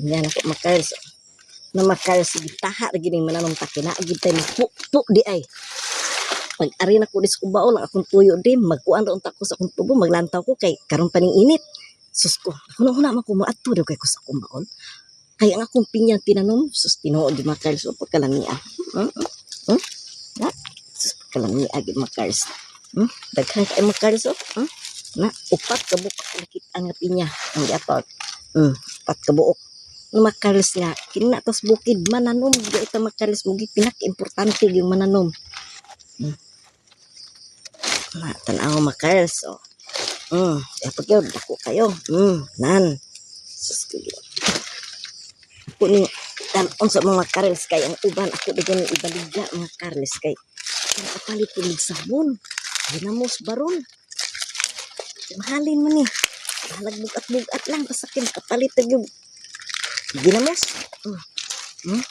Yan ako makarls. Na makarls gitaha lagi ning mananong takina agid tay magpukpuk di ay. Pag ari na ko dis kubaon ang akong tuyo di magkuan ra unta ko sa akong tubo maglantaw ko kay karon pa ning init. Sus ko, na una man ko moadto daw kay ko sa akong baon. Kaya ang akong pinyan tinanom, sus tinuod di makarls o pagkalangya. Hmm? Hmm? Na, sus pagkalangya agid makarls. Hmm? Daghan kay makarls o. Hmm? Na, upat ka buka nakit ang pinya ang giatot. Hmm, upat ka buok. Makalis nga, kina tos bukid mananom, di ito makalis mo, pinak-importante yung mananom. Na, tanaw makalis, oh. Kaya pag yun, dako kayo. Hmm, nan. Sus, kaya. Ako ni, kay, ang uban, ako di ganun ibaligya mga kalis kay, ang kapalit ko ng sabon. Ginamos baron. Mahalin mo ni. Halag bugat-bugat lang, pasakin, kapalit na yung Ginamos. Hmm. Hmm?